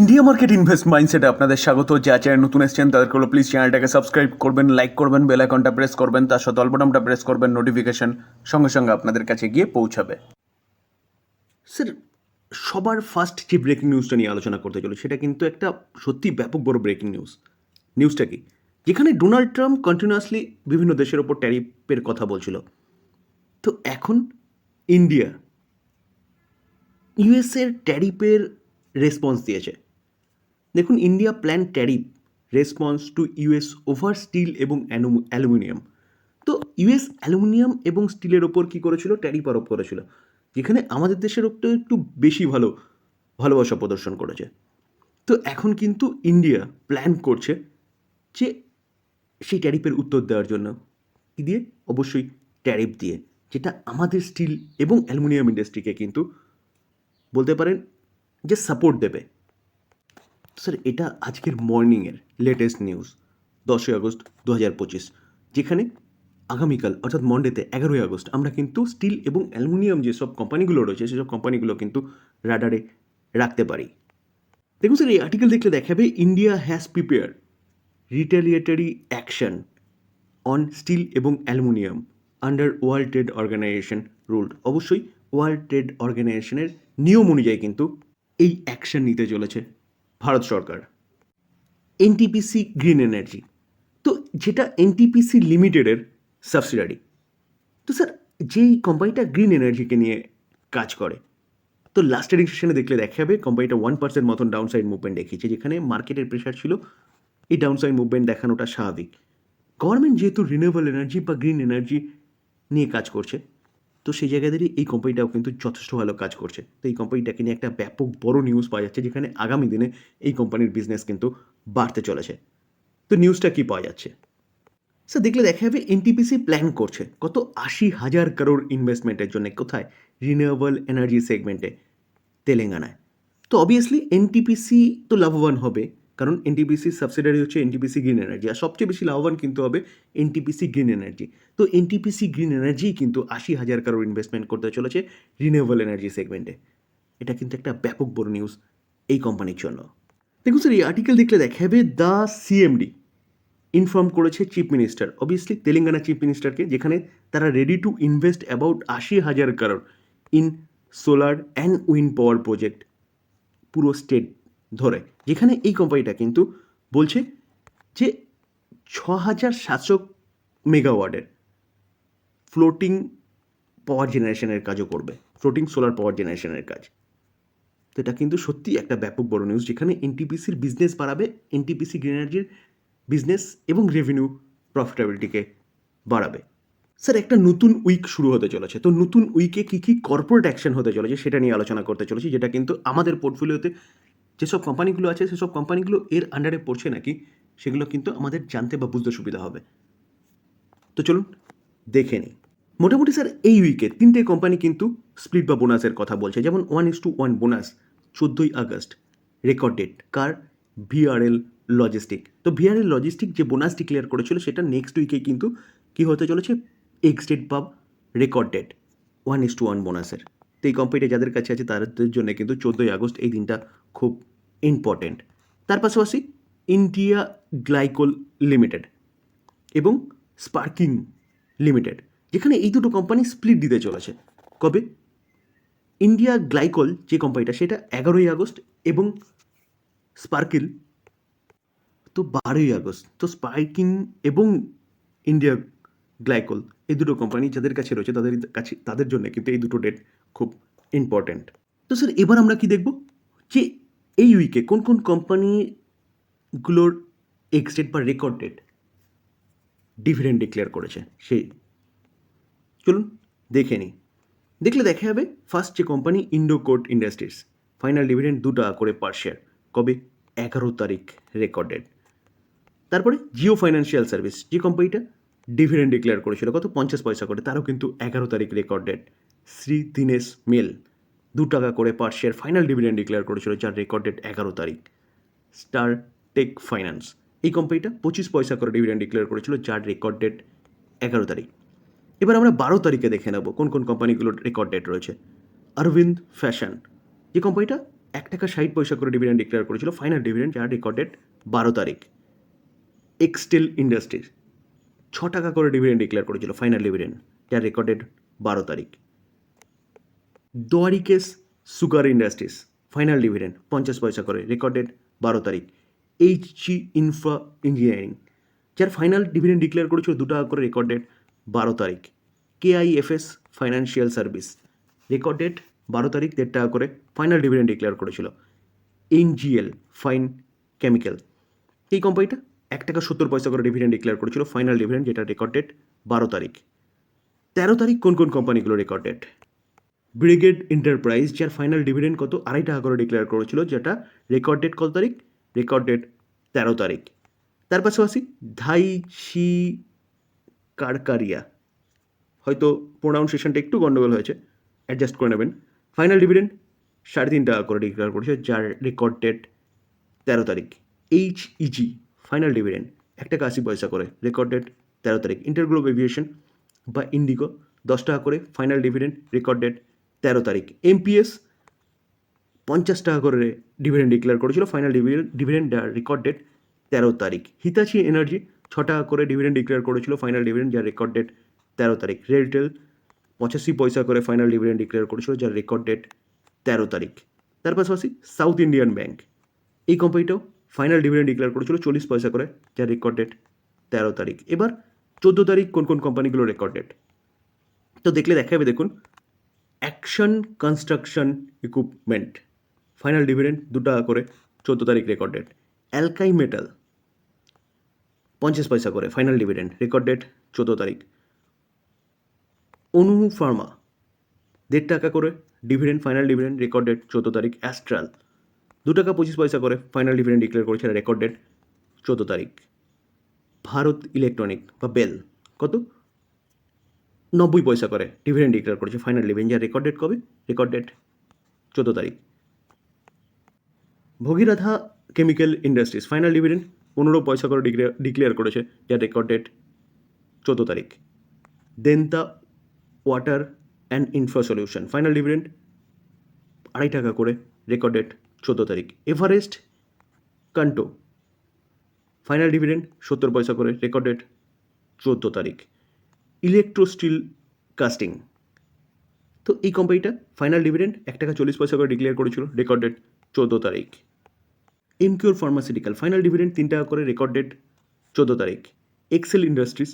India market invest মাইন্ডসেটে আপনাদের স্বাগত। যা চ্যানেল নতুন এসছেন, তাদেরকে হলো প্লিজ চ্যানেলটাকে সাবস্ক্রাইব করবেন লাইক করবেন বেল আইকনটা প্রেস করবেন, তার সাথে অল্পটামটা প্রেস করবেন নোটিফিকেশন সঙ্গে সঙ্গে আপনাদের কাছে গিয়ে পৌঁছাবে। স্যার সবার ফার্স্ট যে ব্রেকিং নিউজটা নিয়ে আলোচনা করতে চলো সেটা কিন্তু একটা সত্যি ব্যাপক বড় ব্রেকিং নিউজ নিউজটা কি? যেখানে ডোনাল্ড ট্রাম্প কন্টিনিউয়াসলি বিভিন্ন দেশের ওপর ট্যারিফের কথা বলছিল। তো এখন ইন্ডিয়া ইউএসের ট্যারিফের রেসপন্স দিয়েছে। দেখুন India plan tariff response to US over steel এবং অ্যালুমিনিয়াম তো ইউএস অ্যালুমিনিয়াম এবং স্টিলের ওপর কী করেছিল? ট্যারিফ আরোপ করেছিল। যেখানে আমাদের দেশের ওপর একটু বেশি ভালো, ভালোবাসা প্রদর্শন করেছে। তো এখন কিন্তু ইন্ডিয়া প্ল্যান করছে যে সেই ট্যারিফের উত্তর দেওয়ার জন্য। কী দিয়ে? অবশ্যই ট্যারিফ দিয়ে। যেটা আমাদের স্টিল এবং অ্যালুমিনিয়াম ইন্ডাস্ট্রিকে কিন্তু বলতে পারেন যে সাপোর্ট দেবে। স্যার, এটা আজকের মর্নিংয়ের লেটেস্ট নিউজ দশই আগস্ট দু হাজার পঁচিশ, যেখানে আগামীকাল, অর্থাৎ মন্ডেতে এগারোই আগস্ট, আমরা কিন্তু স্টিল এবং অ্যালুমিনিয়াম যেসব কোম্পানিগুলো রয়েছে, সেসব কোম্পানিগুলো কিন্তু রাডারে রাখতে পারি। দেখুন স্যার, এই আর্টিকেল দেখলে দেখাবে India has prepare retaliatory action on steel এবং aluminium under World Trade Organization rule অবশ্যই ওয়ার্ল্ড ট্রেড অর্গানাইজেশনের নিয়ম অনুযায়ী কিন্তু এই অ্যাকশন নিতে চলেছে। ভারত সরকার। এনটিপিসি গ্রিন এনার্জি তো যেটা এনটিপিসি লিমিটেডের সাবসিডারি তো স্যার যেই কোম্পানিটা গ্রিন এনার্জিকে নিয়ে কাজ করে, তো লাস্ট ট্রেডিং সেশনে দেখলে দেখা যাবে কোম্পানিটা ওয়ান পার্সেন্ট মতন ডাউন সাইড মুভমেন্ট দেখিয়েছে, যেখানে মার্কেটের প্রেশার ছিল। এই ডাউন সাইড মুভমেন্ট দেখানোটা স্বাভাবিক। গভর্নমেন্ট যেহেতু রিনিউয়েবল এনার্জি বা গ্রিন এনার্জি নিয়ে কাজ করছে তো সেই জায়গা দাঁড়িয়ে এই কোম্পানিটাও কিন্তু যথেষ্ট ভালো কাজ করছে। তো এই কোম্পানিটাকে নিয়ে একটা ব্যাপক বড় নিউজ পাওয়া যাচ্ছে, যেখানে আগামী দিনে এই কোম্পানির বিজনেস কিন্তু বাড়তে চলেছে। তো নিউজটা কি পাওয়া যাচ্ছে? স্যার দেখলে দেখা যাবে এনটিপিসি প্ল্যান করছে কত আশি হাজার করোড় ইনভেস্টমেন্টের জন্য কোথায়? রিনিউয়েবল এনার্জি সেগমেন্টে তেলেঙ্গানায়। তো অবভিয়াসলি এনটিপিসি তো লাভবান হবে। কারণ এনটিপিসি সাবসিডারি হচ্ছে এনটিপিসি গ্রিন এনার্জি আর সবচেয়ে বেশি লাভবান কিন্তু হবে এনটিপিসি গ্রিন এনার্জি তো এনটিপিসি গ্রিন এনার্জি কিন্তু আশি হাজার কারোর ইনভেস্টমেন্ট করতে চলেছে রিনিউয়েবল এনার্জি সেগমেন্টে এটা কিন্তু একটা ব্যাপক বড় নিউজ এই কোম্পানির জন্য। দেখুন স্যার এই আর্টিকেল দেখলে দেখা যাবে দ্য সিএমডি ইনফর্ম করেছে chief minister obviously Telangana chief মিনিস্টারকে যেখানে তারা রেডি টু ইনভেস্ট অ্যাবাউট আশি হাজার crore in solar and wind power project পুরো স্টেট ধরে। যেখানে এই কোম্পানিটা কিন্তু বলছে যে ছ হাজার সাতশো মেগাওয়াটের ফ্লোটিং পাওয়ার জেনারেশনের কাজও করবে ফ্লোটিং সোলার পাওয়ার জেনারেশনের কাজ। তো এটা কিন্তু সত্যি একটা ব্যাপক বড় নিউজ যেখানে এনটিপিসির বিজনেস বাড়াবে এনটিপিসি গ্রিন এনার্জির বিজনেস এবং রেভিনিউ প্রফিটেবিলিটিকে বাড়াবে। স্যার, একটা নতুন উইক শুরু হতে চলেছে। তো নতুন উইকে কী কী কর্পোরেট অ্যাকশন হতে চলেছে সেটা নিয়ে আলোচনা করতে চলেছি, যেটা কিন্তু আমাদের পোর্টফোলিওতে যেসব কোম্পানিগুলো আছে, সেসব কোম্পানিগুলো এর আন্ডারে পড়ছে নাকি, সেগুলো কিন্তু আমাদের জানতে বা বুঝতে সুবিধা হবে। তো চলুন, দেখে নিই। মোটামুটি স্যার এই উইকে তিনটে কোম্পানি কিন্তু স্প্লিট বা বোনাসের কথা বলছে। যেমন one is to one bonus চোদ্দোই আগস্ট রেকর্ড ডেট কার? ভিআরএল লজিস্টিক তো ভিআরএল লজিস্টিক যে বোনাস ডিক্লেয়ার করেছিল, সেটা নেক্সট উইকে কিন্তু কি হতে চলেছে? এক্স ডেট বা record date one is to one বোনাসের তো এই কোম্পানিটা যাদের কাছে আছে তাদের জন্য কিন্তু চোদ্দোই আগস্ট এই দিনটা খুব ইম্পর্টেন্ট তার পাশাপাশি ইন্ডিয়া গ্লাইকোল লিমিটেড এবং স্পার্কিং লিমিটেড যেখানে এই দুটো কোম্পানি স্প্লিট দিতে চলেছে। কবে? ইন্ডিয়া গ্লাইকল যে কোম্পানিটা সেটা এগারোই আগস্ট এবং স্পার্কিল তো বারোই আগস্ট। তো স্পার্কিং এবং ইন্ডিয়া গ্লাইকল এই দুটো কোম্পানি যাদের কাছে রয়েছে, তাদের কাছে, তাদের জন্য কিন্তু এই দুটো ডেট খুব ইম্পর্ট্যান্ট তো স্যার, এবার আমরা কি দেখব? যে এই উইকে কোন কোন কোম্পানিগুলোর এক্স ডেট বা রেকর্ড ডেট ডিভিডেন্ড ডিক্লেয়ার করেছে? সেই, চলুন দেখে নিই। দেখলে দেখা যাবে ফার্স্ট যে company Indokote industries final dividend দু টাকা করে পার শেয়ার কবে? এগারো তারিখ রেকর্ডেড তারপরে জিও ফাইন্যান্সিয়াল সার্ভিস যে কোম্পানিটা ডিভিডেন্ড ডিক্লেয়ার করেছিল, কত? পঞ্চাশ পয়সা করে, তারও কিন্তু এগারো তারিখ রেকর্ডেড শ্রী দীনেশ মেল দু টাকা করে per share final dividend declare করেছিল যার রেকর্ডেড এগারো তারিখ। স্টার টেক ফাইন্যান্স এই কোম্পানিটা পঁচিশ পয়সা করে ডিভিডেন্ড ডিক্লেয়ার করেছিল যার রেকর্ড ডেট এগারো তারিখ। এবার আমরা বারো তারিখে দেখে নেব কোন কোন কোম্পানিগুলোর রেকর্ড ডেট রয়েছে। অরবিন্দ ফ্যাশন যে কোম্পানিটা এক টাকা ষাট পয়সা করে ডিভিডেন্ড ডিক্লেয়ার করেছিল ফাইনাল ডিভিডেন্ড যার রেকর্ড ডেট বারো তারিখ। এক্সটেল ইন্ডাস্ট্রিজ ছ টাকা করে ডিভিডেন্ড ডিক্লেয়ার করেছিল ফাইনাল ডিভিডেন্ড যার রেকর্ড ডেট বারো তারিখ। Dwarikesh sugar industries, final dividend, পঞ্চাশ পয়সা করে, রেকর্ডেড বারো তারিখ। এইচ জি ইনফ্রা ইঞ্জিনিয়ারিং, যার ফাইনাল ডিভিডেন্ড ডিক্লেয়ার করেছিল দু টাকা করে রেকর্ড ডেট বারো তারিখ। KIFS financial service record date বারো তারিখ, দেড় টাকা করে, ফাইনাল ডিভিডেন্ড ডিক্লেয়ার করেছিল। এনজিএল ফাইন কেমিক্যাল, এই কোম্পানিটা এক টাকা সত্তর পয়সা করে ডিভিডেন্ড ডিক্লেয়ার করেছিল, ফাইনাল ডিভিডেন্ড, যেটা রেকর্ড ডেট বারো তারিখ। তেরো তারিখ কোন কোন কোম্পানিগুলো রেকর্ড ডেট ব্রিগেড এন্টারপ্রাইজ, যার ফাইনাল ডিভিডেন্ড কত? আড়াই টাকা করে ডিক্লেয়ার করেছিল, যেটা রেকর্ড ডেট কত তারিখ? রেকর্ড ডেট তেরো তারিখ। তার পাশাপাশি ধাইশি কারকারিয়া, হয়তো প্রোনাউন্সিয়েশনটা একটু গন্ডগোল হয়েছে অ্যাডজাস্ট করে নেবেন। ফাইনাল ডিভিডেন্ড সাড়ে তিন টাকা করে ডিক্লেয়ার করেছে, যার রেকর্ড ডেট তেরো তারিখ। এইচ ইজি ফাইনাল ডিভিডেন্ড এক টাকা আশি পয়সা করে রেকর্ড ডেট তেরো তারিখ। ইন্টারগ্লোব এভিয়েশন বা ইন্ডিগো দশ টাকা করে ফাইনাল ডিভিডেন্ড রেকর্ড ডেট তেরো তারিখ। এমপিএস পঞ্চাশ টাকা করে ডিভিডেন্ড ডিক্লেয়ার করেছিল final dividend dividend record date তেরো তারিখ। হিতাচি এনার্জি ছ টাকা করে ডিভিডেন্ড ডিক্লেয়ার করেছিল ফাইনাল ডিভিডেন্ড যার রেকর্ড ডেট তেরো তারিখ। রেলটেল পঁচাশি পয়সা করে ফাইনাল ডিভিডেন্ড ডিক্লেয়ার করেছিল, যার রেকর্ড ডেট তেরো তারিখ। তার পাশাপাশি সাউথ ইন্ডিয়ান ব্যাংক এই কোম্পানিটাও ফাইনাল ডিভিডেন্ড ডিক্লেয়ার করেছিল, চল্লিশ পয়সা করে, যার রেকর্ড ডেট তেরো তারিখ। এবার চোদ্দ তারিখ কোন কোন কোম্পানিগুলো রেকর্ড ডেট তো দেখলে দেখা যাবে দেখুন Action Construction Equipment. Final dividend দু টাকা করে চোদ্দ তারিখ রেকর্ড ডেট। অ্যালকাই মেটাল পঞ্চাশ পয়সা করে ফাইনাল ডিভিডেন্ড রেকর্ড ডেট চোদ্দ তারিখ। অনু ফার্মা দেড় টাকা করে dividend final dividend record date চোদ্দ তারিখ। অ্যাস্ট্রাল দু টাকা পঁচিশ পয়সা করে ফাইনাল ডিভিডেন্ড ডিক্লেয়ার করেছে রেকর্ড ডেট চোদ্দ তারিখ। ভারত ইলেকট্রনিক বা বেল কত? নব্বই পয়সা করে। ডিভিডেন্ড ডিক্লেয়ার করেছে। ফাইনাল যার রেকর্ড ডেট কবে? রেকর্ড ডেট চোদ্দ তারিখ। Bhagiradha chemical industries final dividend পনেরো পয়সা করে ডিক্লেয়ার করেছে। যার রেকর্ড ডেট চোদ্দ তারিখ। Denta water and infra solution final dividend আড়াই টাকা করে। রেকর্ড ডেট চোদ্দ তারিখ। এভারেস্ট কান্টো ফাইনাল ডিভিডেন্ড সত্তর পয়সা করে। রেকর্ড ডেট চোদ্দ তারিখ। ইলেকট্রো স্টিল কাস্টিং তো এই কোম্পানিটা ফাইনাল ডিভিডেন্ড এক টাকা চল্লিশ পয়সা করে ডিক্লেয়ার করেছিল রেকর্ড ডেট চোদ্দ তারিখ। এমকিউর ফার্মাসিউটিক্যাল ফাইনাল ডিভিডেন্ড তিন টাকা করে রেকর্ড ডেট চোদ্দ তারিখ। এক্সেল ইন্ডাস্ট্রিজ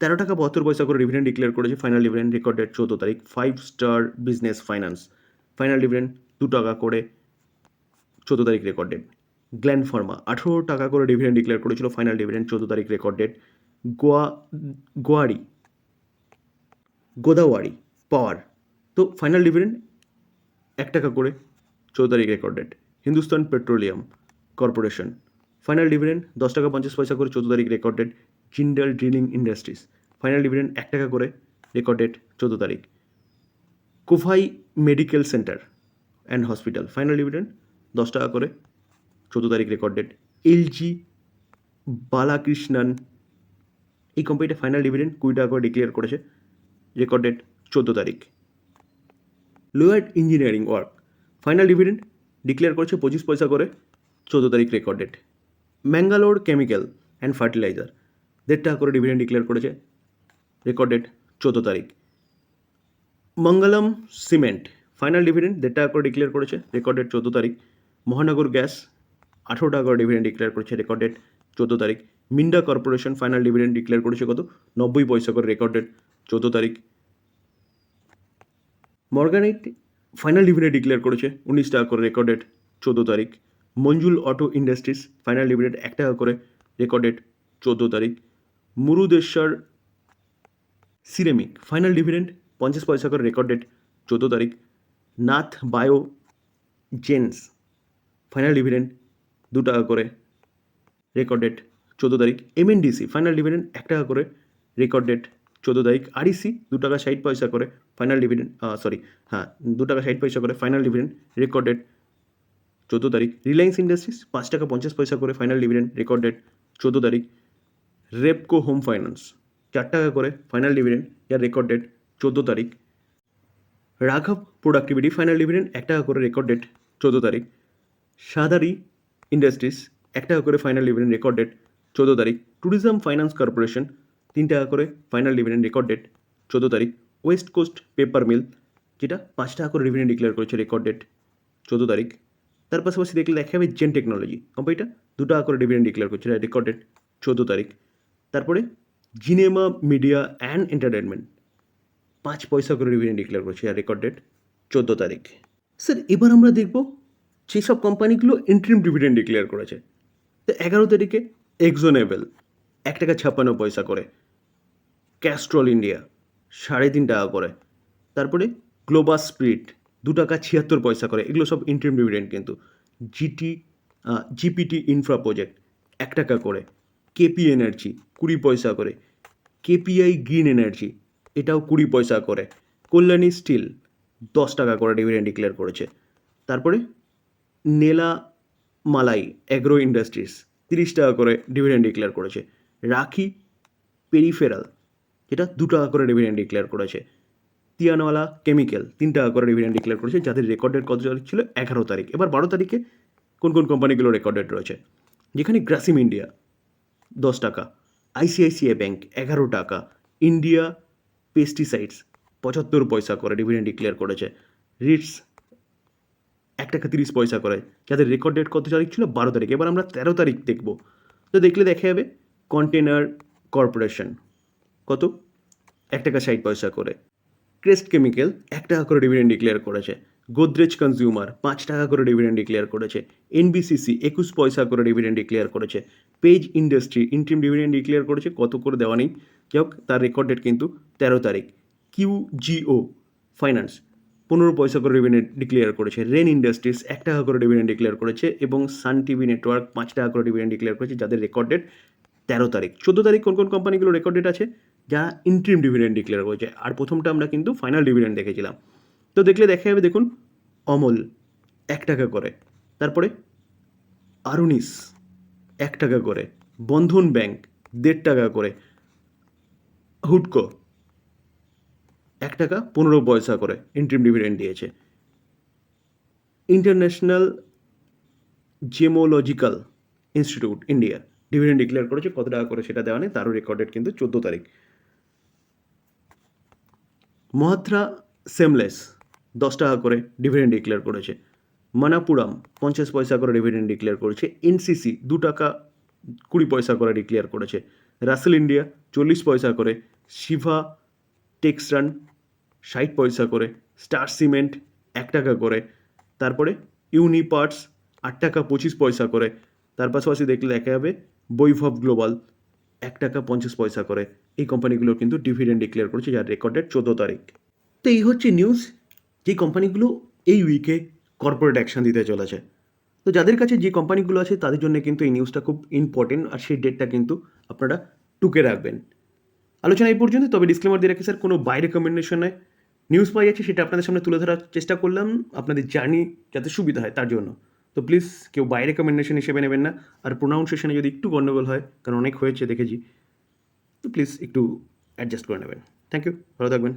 তেরো টাকা বাহাত্তর পয়সা করে ডিভিডেন্ড ডিক্লেয়ার করেছে ফাইনাল ডিভিডেন্ড রেকর্ড ডেট চোদ্দ তারিখ। Five star business finance final dividend দু টাকা করে, চোদ্দ তারিখ রেকর্ড ডেট গ্ল্যান্ড ফার্মা আঠেরো টাকা করে ডিভিডেন্ড ডিক্লেয়ার করেছিল ফাইনাল ডিভিডেন্ড চোদ্দ তারিখ রেকর্ড ডেট গোয়া, গোয়ারি গোদাওয়ারি, পাওয়ার। তো ফাইনাল ডিভিডেন্ড এক টাকা করে চৌদ্দ তারিখ record date Hindustan petroleum corporation. Final dividend দশ টাকা পঞ্চাশ পয়সা করে চৌদ্দ তারিখ record date Jindal drilling industries final dividend এক টাকা করে রেকর্ড ডেট চৌদ্দ তারিখ। Kovai medical centre and hospital final dividend দশ টাকা করে চৌদ্দ তারিখ রেকর্ড ডেট এলজি বালাকৃষ্ণন এই কোম্পানিটা ফাইনাল ডিভিডেন্ড কুড়ি টাকা করে ডিক্লেয়ার করেছে। রেকর্ড ডেট চোদ্দ তারিখ। Lloyds engineering work final dividend declare করেছে পঁচিশ পয়সা করে, চোদ্দ তারিখ record date Mangalore chemical and fertiliser দেড় টাকা করে ডিভিডেন্ড ডিক্লেয়ার করেছে রেকর্ড ডেট চোদ্দ তারিখ। মঙ্গলম সিমেন্ট ফাইনাল ডিভিডেন্ড দেড় টাকা করে ডিক্লেয়ার করেছে রেকর্ড ডেট চোদ্দ তারিখ। মহানগর গ্যাস আঠেরো টাকা করে ডিভিডেন্ড ডিক্লেয়ার করেছে রেকর্ড ডেট চোদ্দ তারিখ। Minda corporation final dividend declare করেছে কত? নব্বই পয়সা করে রেকর্ড ডেট চোদ্দ তারিখ। মর্গানাইট ফাইনাল ডিভিডেন্ড ডিক্লেয়ার করেছে, উনিশ টাকা করে রেকর্ড ডেট চোদ্দ তারিখ। Munjal auto industries final dividend এক টাকা করে রেকর্ড ডেট চোদ্দ তারিখ। মুরুদেশ্বর সিরেমিক ফাইনাল ডিভিডেন্ড পঞ্চাশ পয়সা করে রেকর্ড ডেট চোদ্দ তারিখ। Nath bio genes final dividend দু টাকা করে রেকর্ড ডেট চোদ্দ তারিখ। এমএনডিসি ফাইনাল ডিভিডেন্ড এক টাকা করে রেকর্ড ডেট চোদ্দ তারিখ। আরইসি দু টাকা ষাট পয়সা করে ফাইনাল ডিভিডেন্ড সরি হ্যাঁ দু টাকা ষাট পয়সা করে ফাইনাল ডিভিডেন্ড রেকর্ডেড চোদ্দ তারিখ। রিলায়েন্স ইন্ডাস্ট্রিজ পাঁচ টাকা পঞ্চাশ পয়সা করে ফাইনাল ডিভিডেন্ড রেকর্ডেড চোদ্দ তারিখ। রেপকো হোম ফাইন্যান্স চার টাকা করে ফাইনাল ডিভিডেন্ড যার রেকর্ড ডেট চোদ্দ তারিখ। রাঘব প্রোডাক্টিভিটি ফাইনাল ডিভিডেন্ড এক টাকা করে রেকর্ড ডেট চোদ্দ তারিখ। সাদারি ইন্ডাস্ট্রিজ এক টাকা করে ফাইনাল ডিভিডেন্ড রেকর্ড ডেট চোদ্দ তারিখ। ট্যুরিজম ফাইন্যান্স কর্পোরেশন তিন টাকা করে ফাইনাল ডিভিডেন্ড রেকর্ড ডেট চোদ্দ তারিখ ওয়েস্ট কোস্ট পেপার মিল যেটা পাঁচ টাকা করে ডিভিডেন্ড ডিক্লেয়ার করেছে রেকর্ড ডেট চোদ্দ তারিখ। তার পাশাপাশি দেখলে দেখা যাবে জেন টেকনোলজি কোম্পানিটা দু টাকা করে ডিভিডেন্ড ডিক্লেয়ার করছে রেকর্ড ডেট চোদ্দ তারিখ। তারপরে জিনেমা মিডিয়া অ্যান্ড এন্টারটেনমেন্ট পাঁচ পয়সা করে ডিভিডেন্ড ডিক্লেয়ার করছে রেকর্ড ডেট চোদ্দ তারিখ। স্যার এবার আমরা দেখব যেসব কোম্পানিগুলো ইন্ট্রিম ডিভিডেন্ড ডিক্লেয়ার করেছে। তো এগারো তারিখে এক্সোনেবেল এক টাকা ছাপ্পান্ন পয়সা করে। ক্যাস্ট্রল ইন্ডিয়া সাড়ে তিন টাকা করে। তারপরে গ্লোবাল স্পিরিট দু টাকা ছিয়াত্তর পয়সা করে। এগুলো সব ইন্ট্রিম কিন্তু। জিটি জিপিটি ইনফ্রা প্রজেক্ট এক টাকা করে। কেপি এনার্জি কুড়ি পয়সা করে। কেপিআই গ্রিন এনার্জি এটাও কুড়ি পয়সা করে। কল্যাণী স্টিল দশ টাকা করে ডিভিডেন্ড ডিক্লেয়ার করেছে। তারপরে নেলা মালাই অ্যাগ্রো ইন্ডাস্ট্রিজ তিরিশ টাকা করে ডিভিডেন্ড ডিক্লেয়ার করেছে। রাখি পেরিফেরাল যেটা দু টাকা করে ডিভিডেন্ড ডিক্লেয়ার করেছে। তিয়ানওয়ালা কেমিক্যাল তিন টাকা করে ডিভিডেন্ড ডিক্লেয়ার করেছে, যাদের রেকর্ডেড কত তারিখ ছিল? এগারো তারিখ। এবার বারো তারিখে কোন কোন কোম্পানিগুলো রেকর্ডেড রয়েছে? যেখানে গ্রাসিম ইন্ডিয়া দশ টাকা আইসিআইসিআই ব্যাঙ্ক এগারো টাকা ইন্ডিয়া পেস্টিসাইডস পঁচাত্তর পয়সা করে ডিভিডেন্ড ডিক্লেয়ার করেছে। রিটস এক টাকা তিরিশ পয়সা করে, যাদের রেকর্ড ডেট কত তারিখ ছিল? বারো তারিখ। এবার আমরা তেরো তারিখ দেখব। তো দেখলে দেখা যাবে কন্টেনার কর্পোরেশন কত? এক টাকা ষাট পয়সা করে। ক্রেস্ট কেমিক্যাল এক টাকা করে ডিভিডেন্ড ডিক্লেয়ার করেছে। গোদরেজ কনজিউমার পাঁচ টাকা করে ডিভিডেন্ড ডিক্লেয়ার করেছে। এনবিসিসি একুশ পয়সা করে ডিভিডেন্ড ডিক্লেয়ার করেছে। Page industry interim dividend declare করেছে। কত করে দেওয়া নেই? যাই হোক, তার রেকর্ড ডেট কিন্তু তেরো তারিখ। কিউ কিউজিও ফাইন্যান্স পনেরো পয়সা করে ডিভিডেন্ড ডিক্লেয়ার করেছে। রেন ইন্ডাস্ট্রিজ এক টাকা করে ডিভিডেন্ড ডিক্লেয়ার করেছে এবং সান টিভি নেটওয়ার্ক পাঁচ টাকা করে ডিভিডেন্ড ডিক্লেয়ার করেছে। যাদের রেকর্ড ডেট তেরো তারিখ। চোদ্দ তারিখ কোন কোন কোম্পানিগুলো রেকর্ড ডেট আছে? যারা ইন্ট্রিম ডিভিডেন্ড ডিক্লেয়ার করেছে। আর প্রথমটা আমরা কিন্তু ফাইনাল ডিভিডেন্ড দেখেছিলাম। তো দেখলে দেখা যাবে, দেখুন, অমল এক টাকা করে। তারপরে আরুনিস এক টাকা করে। বন্ধন ব্যাংক দেড় টাকা করে। হুডকো এক টাকা পনেরো পয়সা করে ইন্ট্রিম ডিভিডেন্ড দিয়েছে। International Gemological Institute India dividend declare করেছে, কত টাকা করে সেটা দেওয়া নেই, তারও রেকর্ডেড কিন্তু চোদ্দ তারিখ। মহাত্রা সেমলেস দশ টাকা করে ডিভিডেন্ড ডিক্লেয়ার করেছে। মানাপুরাম, পঞ্চাশ পয়সা করে ডিভিডেন্ড ডিক্লেয়ার করেছে। এনসিসি দু টাকা কুড়ি পয়সা করে ডিক্লেয়ার করেছে। রাসেল ইন্ডিয়া চল্লিশ পয়সা করে। শিভা টেক্সরান ষাট পয়সা করে। স্টার সিমেন্ট এক টাকা করে। তারপরে ইউনিপার্টস আট টাকা পঁচিশ পয়সা করে। তার পাশাপাশি দেখলে দেখা যাবে বৈভব গ্লোবাল এক টাকা পঞ্চাশ পয়সা করে। এই কোম্পানিগুলো কিন্তু ডিভিডেন্ড ডিক্লেয়ার করেছে যার রেকর্ডেড চোদ্দ তারিখ। তো এই হচ্ছে নিউজ যে কোম্পানিগুলো এই উইকে কর্পোরেট অ্যাকশন দিতে চলেছে। তো যাদের কাছে যে কোম্পানিগুলো আছে, তাদের জন্য কিন্তু এই নিউজটা খুব ইম্পর্টেন্ট আর সেই ডেটটা কিন্তু আপনারা টুকে রাখবেন। আলোচনা এই পর্যন্ত, তবে ডিসক্লেমার দিয়ে রাখি স্যার, কোনো বাই রেকমেন্ডেশনে নিউজ পাওয়া যাচ্ছে, সেটা আপনাদের সামনে তুলে ধরার চেষ্টা করলাম, আপনাদের জার্নি যাতে সুবিধা হয় তার জন্য। তো প্লিজ কেউ বাই রেকমেন্ডেশন হিসেবে নেবেন না। আর প্রোনাউন্সিয়েশনে যদি একটু গণ্ডগোল হয়, কারণ অনেক হয়েছে, দেখেছি। প্লিজ একটু অ্যাডজাস্ট করে নেবেন। থ্যাংক ইউ ভালো থাকবেন।